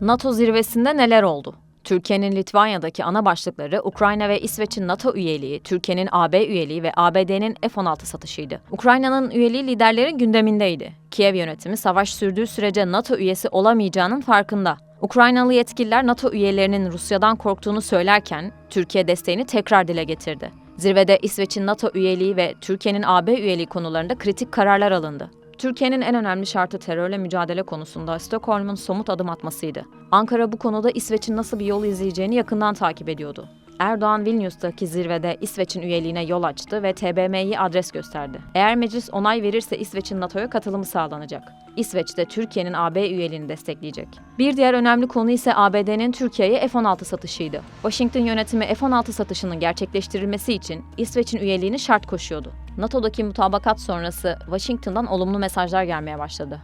NATO zirvesinde neler oldu? Türkiye'nin Litvanya'daki ana başlıkları Ukrayna ve İsveç'in NATO üyeliği, Türkiye'nin AB üyeliği ve ABD'nin F-16 satışıydı. Ukrayna'nın üyeliği liderlerin gündemindeydi. Kiev yönetimi savaş sürdüğü sürece NATO üyesi olamayacağının farkında. Ukraynalı yetkililer NATO üyelerinin Rusya'dan korktuğunu söylerken Türkiye desteğini tekrar dile getirdi. Zirvede İsveç'in NATO üyeliği ve Türkiye'nin AB üyeliği konularında kritik kararlar alındı. Türkiye'nin en önemli şartı terörle mücadele konusunda Stockholm'un somut adım atmasıydı. Ankara bu konuda İsveç'in nasıl bir yol izleyeceğini yakından takip ediyordu. Erdoğan Vilnius'taki zirvede İsveç'in üyeliğine yol açtı ve TBMM'yi adres gösterdi. Eğer meclis onay verirse İsveç'in NATO'ya katılımı sağlanacak. İsveç de Türkiye'nin AB üyeliğini destekleyecek. Bir diğer önemli konu ise ABD'nin Türkiye'ye F-16 satışıydı. Washington yönetimi F-16 satışının gerçekleştirilmesi için İsveç'in üyeliğini şart koşuyordu. NATO'daki mutabakat sonrası Washington'dan olumlu mesajlar gelmeye başladı.